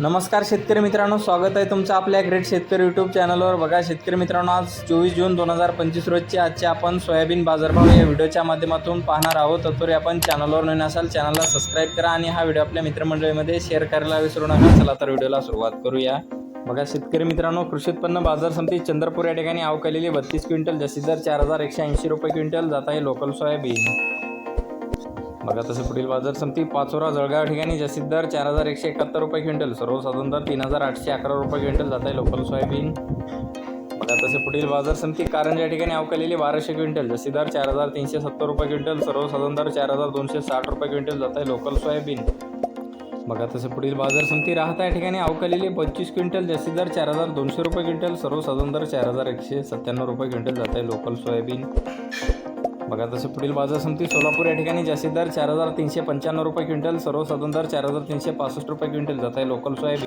नमस्कार शेतकरी मित्रांनो स्वागत आहे तुमचं आपल्या ग्रेट शेतकरी यूट्यूब चॅनलवर बघा शेतकरी मित्रांनो आज चोवीस जून दोन हजार पंचवीस रोजचे आजचे आपण सोयाबीन बाजारभाव या व्हिडिओच्या माध्यमातून पाहणार आहोत. तत्पूर्वी आपण चॅनलवर नवीन असाल चॅनलला सबस्क्राईब करा आणि हा व्हिडिओ आपल्या मित्रमंडळीमध्ये शेअर करायला विसरू नका. चला तर व्हिडिओला सुरुवात करूया. बघा शेतकरी मित्रांनो कृषी उत्पन्न बाजार समिती चंद्रपूर या ठिकाणी आवकलेली बत्तीस क्विंटल जशी दर चार हजार एकशे ऐंशी रुपये क्विंटल जात आहे लोकल सोयाबीन बघा तसे पुढील बाजार समिती पाचोरा जळगाव ठिकाणी जास्तीत दर चार हजार एकशे एकाहत्तर रुपये क्विंटल. सर्वसाधारण दर तीन हजार आठशे अकरा रुपये क्विंटल जात आहे लोकल सोयाबीन. बघा तसे पुढील बाजार समिती कारंज या ठिकाणी अवकालेली बाराशे क्विंटल जास्तीत दर चार हजार तीनशे सत्तर रुपये क्विंटल सर्वसाधारण दर चार हजार दोनशे साठ रुपये क्विंटल जात आहे लोकल सोयाबीन. बघा तसे पुढील बाजार समिती राहता या ठिकाणी अवकालेली पंचवीस क्विंटल जास्तीत दर चार हजार दोनशे रुपये क्विंटल सर्वसाधारण दर चार हजार एकशे सत्त्याण्णव रुपये क्विंटल जात आहे लोकल सोयाबीन. बघा तसे पुढील बाजार समिती सोलापूर या ठिकाणी जास्तीत दर चार हजार तीनशे पंच्याण्णव रुपये क्विंटल सर्वसाधारण दर चार हजार तीनशे पासष्ट रुपये क्विंटल जात आहे. Local soybean